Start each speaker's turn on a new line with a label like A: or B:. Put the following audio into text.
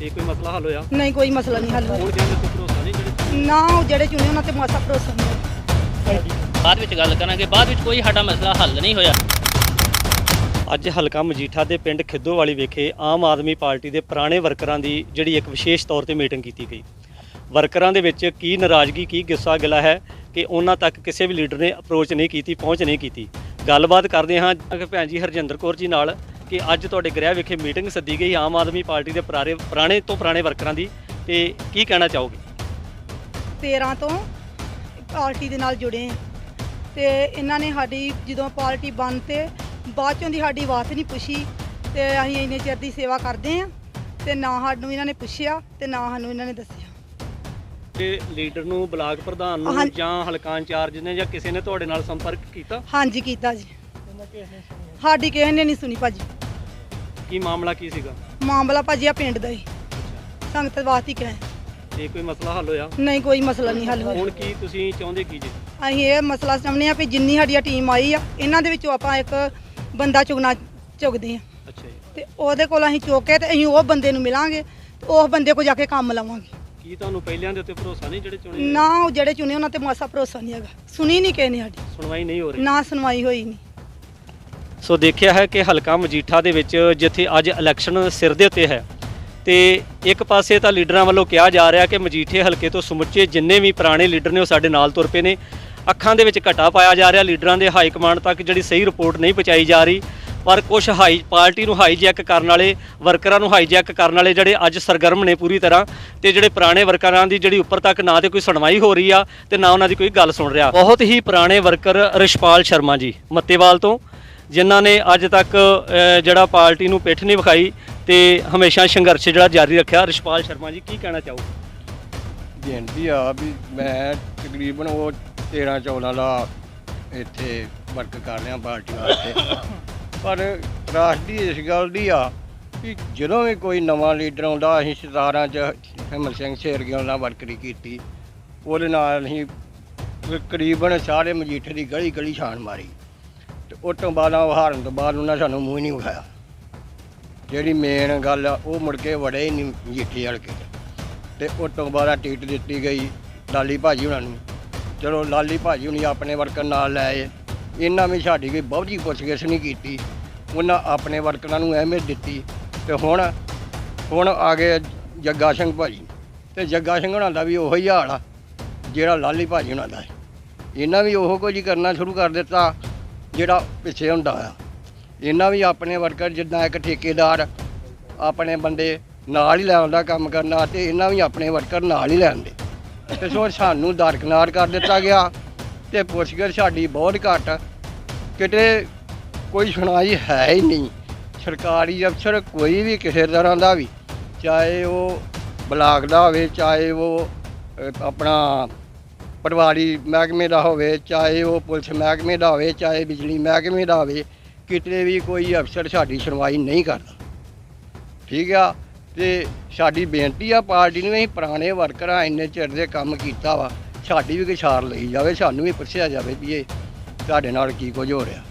A: ਤੇ ਕੋਈ ਮਸਲਾ ਹੱਲ ਹੋਇਆ?
B: ਨਹੀਂ ਕੋਈ ਮਸਲਾ ਨਹੀਂ ਹੱਲ ਹੋਇਆ।
A: ਹੁਣ ਕਹਿੰਦੇ ਤੇ ਭਰੋਸਾ ਨਹੀਂ ਜਿਹੜੇ
B: ਨਾ ਉਹ ਜਿਹੜੇ ਚੁਣੇ ਉਹਨਾਂ ਤੇ ਮਾਸਾ ਭਰੋਸਾ ਨਹੀਂ
C: ਬਾਅਦ ਵਿੱਚ ਗੱਲ ਕਰਾਂਗੇ। ਬਾਅਦ ਵਿੱਚ ਕੋਈ ਸਾਡਾ ਮਸਲਾ ਹੱਲ ਨਹੀਂ ਹੋਇਆ।
A: ਅੱਜ ਹਲਕਾ ਮਜੀਠਾ ਦੇ ਪਿੰਡ ਖਿੱਦੋਵਾਲੀ ਵਿਖੇ ਆਮ ਆਦਮੀ ਪਾਰਟੀ ਦੇ ਪੁਰਾਣੇ ਵਰਕਰਾਂ ਦੀ ਜਿਹੜੀ ਇੱਕ ਵਿਸ਼ੇਸ਼ ਤੌਰ ਤੇ ਮੀਟਿੰਗ ਕੀਤੀ ਗਈ। ਵਰਕਰਾਂ ਦੇ ਵਿੱਚ ਕੀ ਨਾਰਾਜ਼ਗੀ ਕੀ ਗੁੱਸਾ ਗਿਲਾ ਹੈ ਕਿ ਉਹਨਾਂ ਤੱਕ ਕਿਸੇ ਵੀ ਲੀਡਰ ਨੇ ਅਪਰੋਚ ਨਹੀਂ ਕੀਤੀ ਪਹੁੰਚ ਨਹੀਂ ਕੀਤੀ। ਗੱਲਬਾਤ ਕਰਦੇ ਹਾਂ ਕਿ ਭੈਣ ਜੀ ਹਰਜਿੰਦਰ ਕੌਰ ਜੀ ਨਾਲ। ਕਿ ਅੱਜ ਤੁਹਾਡੇ ਗ੍ਰਹਿ ਵਿਖੇ ਮੀਟਿੰਗ ਸੱਦੀ ਗਈ ਆਮ ਆਦਮੀ ਪਾਰਟੀ ਦੇ ਪੁਰਾਣੇ ਪੁਰਾਣੇ ਤੋਂ ਪੁਰਾਣੇ ਵਰਕਰਾਂ ਦੀ ਤੇ ਕੀ ਕਹਿਣਾ ਚਾਹੋਗੇ?
B: 13 ਤੋਂ ਪਾਰਟੀ ਦੇ ਨਾਲ ਜੁੜੇ ਆ ਤੇ ਇਹਨਾਂ ਨੇ ਸਾਡੀ ਜਦੋਂ ਪਾਰਟੀ ਬੰਦ ਤੇ ਬਾਅਦ ਚੋਂ ਦੀ ਸਾਡੀ ਬਾਤ ਨਹੀਂ ਪੁੱਛੀ ਤੇ ਅਸੀਂ ਇੰਨੇ ਚਿਰ ਦੀ ਸੇਵਾ ਕਰਦੇ ਆ ਤੇ ਨਾ ਸਾਨੂੰ ਇਹਨਾਂ ਨੇ ਪੁੱਛਿਆ ਤੇ ਨਾ ਸਾਨੂੰ ਇਹਨਾਂ ਨੇ ਦੱਸਿਆ।
A: ਤੇ ਲੀਡਰ ਨੂੰ ਬਲਾਕ ਪ੍ਰਧਾਨ ਨੂੰ
B: ਹਾਂ-
A: ਜਾਂ ਹਲਕਾ ਇੰਚਾਰਜ ਨੇ ਜਾਂ ਕਿਸੇ ਨੇ ਤੁਹਾਡੇ ਨਾਲ ਸੰਪਰਕ ਕੀਤਾ?
B: ਹਾਂਜੀ ਕੀਤਾ ਜੀ। ਸਾਡੀ ਕਿਸੇ ਨੇ ਨਹੀਂ ਸੁਣੀ ਭਾਜੀ।
A: ਕੀ ਮਾਮਲਾ ਕੀ ਸੀਗਾ?
B: ਮਾਮਲਾ ਭਾਜੀ ਆ ਪਿੰਡ ਦਾ ਹੀ। ਸੰਗਤ ਵਾਸਤੇ ਕਹੇ।
A: ਤੇ ਕੋਈ ਮਸਲਾ ਹੱਲ ਹੋਇਆ?
B: ਨਹੀਂ ਕੋਈ ਮਸਲਾ ਨਹੀਂ ਹੱਲ ਹੋਇਆ।
A: ਹੁਣ ਕੀ ਤੁਸੀਂ ਚਾਹੁੰਦੇ ਕੀ ਜੀ?
B: ਅਸੀਂ ਇਹ ਮਸਲਾ ਸਮਝਦੇ ਆ ਵੀ ਜਿੰਨੀ ਸਾਡੀ ਟੀਮ ਆਈ ਆ ਇਹਨਾਂ ਦੇ ਵਿੱਚੋਂ ਆਪਾਂ ਇੱਕ ਬੰਦਾ ਚੁਗਣਾ ਚੁਗਦੇ ਆ
A: ਅੱਛਾ ਜੀ।
B: ਤੇ ਉਹਦੇ ਕੋਲ ਅਸੀਂ ਚੁੱਕ ਕੇ ਤੇ ਅਸੀਂ ਉਹ ਬੰਦੇ ਨੂੰ ਮਿਲਾਂਗੇ ਤੇ ਉਸ ਬੰਦੇ ਕੋਲ ਜਾ ਕੇ ਕੰਮ ਲਵਾਂਗੇ।
A: ਕੀ ਤੁਹਾਨੂੰ ਪਹਿਲਿਆਂ ਦੇ ਉੱਤੇ ਭਰੋਸਾ ਨਹੀਂ ਜਿਹੜੇ ਚੁਣੇ
B: ਨਾ ਉਹ ਜਿਹੜੇ ਚੁਣੇ ਉਹਨਾਂ ਤੇ ਮਾਸਾ ਭਰੋਸਾ ਨਹੀਂ ਹੈਗਾ। ਸੁਣੀ ਨਹੀਂ ਕਿਸੇ ਨੇ ਸਾਡੀ।
A: ਸੁਣਵਾਈ ਨਹੀਂ ਹੋ ਰਹੀ?
B: ਨਾ ਸੁਣਵਾਈ ਹੋਈ ਨਹੀਂ।
A: ਸੋ ਦੇਖਿਆ ਹੈ ਕਿ ਹਲਕਾ ਮਜੀਠਾ ਦੇ ਵਿੱਚ ਜਿੱਥੇ ਅੱਜ ਇਲੈਕਸ਼ਨ ਸਿਰ ਦੇ ਉੱਤੇ ਹੈ ਤੇ ਇੱਕ ਪਾਸੇ ਤਾਂ ਲੀਡਰਾਂ ਵੱਲੋਂ ਕਿਹਾ ਜਾ ਰਿਹਾ ਕਿ ਮਜੀਠੇ ਹਲਕੇ ਤੋਂ ਸਮੁੱਚੇ ਜਿੰਨੇ ਵੀ ਪੁਰਾਣੇ ਲੀਡਰ ਨੇ ਉਹ ਸਾਡੇ ਨਾਲ ਤੁਰ ਪਏ ਨੇ। ਅੱਖਾਂ ਦੇ ਵਿੱਚ ਘਟਾ ਪਾਇਆ ਜਾ ਰਿਹਾ, ਲੀਡਰਾਂ ਦੇ ਹਾਈ ਕਮਾਂਡ ਤੱਕ ਜਿਹੜੀ ਸਹੀ ਰਿਪੋਰਟ ਨਹੀਂ ਪਹੁੰਚਾਈ ਜਾ ਰਹੀ, ਪਰ ਕੁਝ ਹਾਈ ਪਾਰਟੀ ਨੂੰ ਹਾਈਜੈਕ ਕਰਨ ਵਾਲੇ ਵਰਕਰਾਂ ਨੂੰ ਹਾਈਜੈਕ ਕਰਨ ਵਾਲੇ ਜਿਹੜੇ ਅੱਜ ਸਰਗਰਮ ਨੇ ਪੂਰੀ ਤਰ੍ਹਾਂ ਤੇ ਜਿਹੜੇ ਪੁਰਾਣੇ ਵਰਕਰਾਂ ਦੀ ਜਿਹੜੀ ਉੱਪਰ ਤੱਕ ਨਾ ਤੇ ਕੋਈ ਸੁਣਵਾਈ ਹੋ ਰਹੀ ਆ ਤੇ ਨਾ ਉਹਨਾਂ ਦੀ ਕੋਈ ਗੱਲ ਸੁਣ ਰਿਹਾ। ਬਹੁਤ ਹੀ ਪੁਰਾਣੇ ਵਰਕਰ ਰਿਸ਼ਪਾਲ ਸ਼ਰਮਾ ਜੀ, ਮੱਤੇਵਾਲ ਤੋਂ। ਜਿਨ੍ਹਾਂ ਨੇ ਅੱਜ ਤੱਕ ਜਿਹੜਾ ਪਾਰਟੀ ਨੂੰ ਪਿੱਠ ਨਹੀਂ ਵਿਖਾਈ ਤੇ ਹਮੇਸ਼ਾ ਸੰਘਰਸ਼ ਜਿਹੜਾ ਜਾਰੀ ਰੱਖਿਆ। ਰਿਸ਼ਪਾਲ ਸ਼ਰਮਾ ਜੀ, ਕੀ ਕਹਿਣਾ ਚਾਹੋ
D: ਬੇਨਤੀ ਆ ਵੀ ਮੈਂ ਤਕਰੀਬਨ ਉਹ 13 14 ਦਾ ਇੱਥੇ ਵਰਕ ਕਰ ਰਿਹਾ ਪਾਰਟੀ ਵਾਸਤੇ। ਪਰ ਤਰਾਸਦੀ ਇਸ ਗੱਲ ਦੀ ਆ ਕਿ ਜਦੋਂ ਵੀ ਕੋਈ ਨਵਾਂ ਲੀਡਰ ਆਉਂਦਾ, ਅਸੀਂ 17 ਚ ਹਿੰਮਤ ਸਿੰਘ ਸ਼ੇਰਗਿੱਲ ਨਾਲ ਵਰਕਰੀ ਕੀਤੀ। ਉਹਦੇ ਨਾਲ ਅਸੀਂ ਤਕਰੀਬਨ ਸਾਰੇ ਮਜੀਠੇ ਦੀ ਗਲੀ ਗਲੀ ਛਾਣ ਮਾਰੀ। ਤੇ ਉਹ ਤੋਂ ਬਾਅਦ ਉਹ ਹਾਰਨ ਤੋਂ ਬਾਅਦ ਉਹਨਾਂ ਸਾਨੂੰ ਮੂੰਹ ਹੀ ਨਹੀਂ ਵਿਖਾਇਆ ਜਿਹੜੀ ਮੇਨ ਗੱਲ ਆ, ਉਹ ਮੁੜ ਕੇ ਵੜੇ ਹੀ ਨਹੀਂ ਮਜੀਠੇ ਹਲਕੇ 'ਚ ਤੇ ਉਹ ਤੋਂ ਬਾਅਦ ਟਿਕਟ ਦਿੱਤੀ ਗਈ ਲਾਲੀ ਭਾਜੀ ਉਹਨਾਂ ਨੂੰ। ਚਲੋ ਲਾਲੀ ਭਾਜੀ ਹੁਣੀ ਆਪਣੇ ਵਰਕਰ ਨਾਲ ਲੈ ਆਏ। ਇਹਨਾਂ ਵੀ ਸਾਡੀ ਕੋਈ ਬਹੁਤੀ ਪੁੱਛਗਿੱਛ ਨਹੀਂ ਕੀਤੀ। ਉਹਨਾਂ ਆਪਣੇ ਵਰਕਰਾਂ ਨੂੰ ਅਹਿਮੀਅਤ ਦਿੱਤੀ। ਤੇ ਹੁਣ ਹੁਣ ਆ ਗਏ ਜੱਗਾ ਸਿੰਘ ਭਾਜੀ। ਤੇ ਜੱਗਾ ਸਿੰਘ ਹੁਣਾਂ ਦਾ ਵੀ ਉਹੋ ਹੀ ਹਾਲ ਆ, ਜਿਹੜਾ ਲਾਲੀ ਭਾਜੀ ਹੁਣਾਂ ਦਾ ਹੈ। ਇਹਨਾਂ ਵੀ ਉਹੋ ਕੁਝ ਹੀ ਕਰਨਾ ਸ਼ੁਰੂ ਕਰ ਦਿੱਤਾ। ਜਿਹੜਾ ਪਿੱਛੇ ਹੁੰਦਾ ਆ। ਇਹਨਾਂ ਵੀ ਆਪਣੇ ਵਰਕਰ ਜਿੱਦਾਂ ਇੱਕ ਠੇਕੇਦਾਰ ਆਪਣੇ ਬੰਦੇ ਨਾਲ ਹੀ ਲੈ ਆਉਂਦਾ ਕੰਮ ਕਰਨਾ ਤੇ ਇਹਨਾਂ ਵੀ ਆਪਣੇ ਵਰਕਰ ਨਾਲ ਹੀ ਲੈਂਦੇ ਤੇ ਸੋ ਸਾਨੂੰ ਦਰਕਨਾਰ ਕਰ ਦਿੱਤਾ ਗਿਆ ਤੇ ਪੁੱਛਗਿੱਛ ਸਾਡੀ ਬਹੁਤ ਘੱਟ। ਕਿਤੇ ਕੋਈ ਸੁਣਾਈ ਹੈ ਹੀ ਨਹੀਂ। ਸਰਕਾਰੀ ਅਫਸਰ ਕੋਈ ਵੀ ਕਿਸੇ ਤਰ੍ਹਾਂ ਦਾ ਵੀ, ਚਾਹੇ ਉਹ ਬਲਾਕ ਦਾ ਹੋਵੇ, ਚਾਹੇ ਉਹ ਆਪਣਾ ਪਟਵਾਰੀ ਮਹਿਕਮੇ ਦਾ ਹੋਵੇ, ਚਾਹੇ ਉਹ ਪੁਲਿਸ ਮਹਿਕਮੇ ਦਾ ਹੋਵੇ, ਚਾਹੇ ਬਿਜਲੀ ਮਹਿਕਮੇ ਦਾ ਹੋਵੇ, ਕਿਤੇ ਵੀ ਕੋਈ ਅਫਸਰ ਸਾਡੀ ਸੁਣਵਾਈ ਨਹੀਂ ਕਰਦਾ। ਠੀਕ ਆ? ਤੇ ਸਾਡੀ ਬੇਨਤੀ ਆ, ਪਾਰਟੀ ਨੂੰ ਅਸੀਂ ਪੁਰਾਣੇ ਵਰਕਰਾਂ ਇੰਨੇ ਚਿਰ ਦੇ ਕੰਮ ਕੀਤਾ ਵਾ, ਸਾਡੀ ਵੀ ਕਿਛਾਰ ਲਈ ਜਾਵੇ, ਸਾਨੂੰ ਵੀ ਪੁੱਛਿਆ ਜਾਵੇ ਵੀ ਇਹ ਤੁਹਾਡੇ ਨਾਲ ਕੀ ਕੁਝ ਹੋ ਰਿਹਾ।